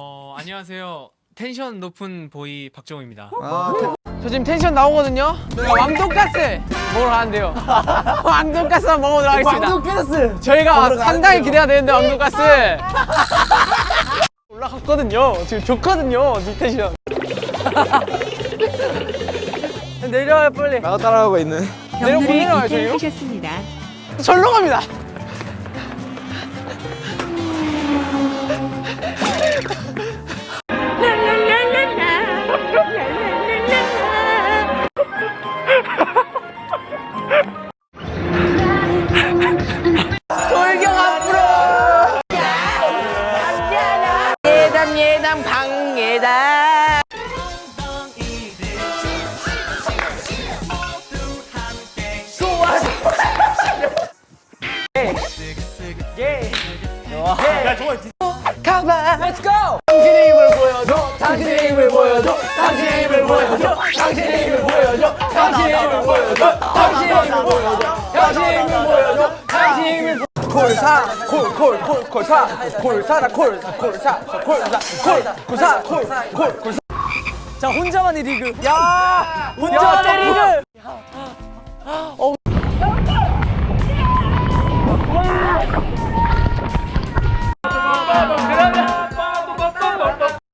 어 안녕하세요. 텐션 높은 보이 박정우입니다. 아, 저 지금 텐션 나오거든요. 저희가 왕돈가스 먹으러 가는데요. 왕돈가스 한번 먹어보도록 하겠습니다. 왕돈가스! 저희가 상당히 기대가 되는데 왕돈가스. 올라갔거든요. 지금 좋거든요. 이 텐션. 내려와요 빨리. 나가 따라가고 있는. 내려 내려와요 저희요? 이탈하셨습니다. 절로 갑니다. 예담 예담 방 예담. 가만 Let's go 당신의 힘을 보여줘 당신의 힘을 보여줘 당신의 힘을 보여줘 당신의 힘을 보여줘 당신의 힘을 보여줘 당신의 힘을 보여줘 당신의 힘을 보여줘 당신의 힘을 콜사 콜콜콜 콜사 콜사라 콜사 콜사 콜사 콜 콜사 콜콜 콜사. 자 혼자만의 리그. 야 혼자만의 리그. 어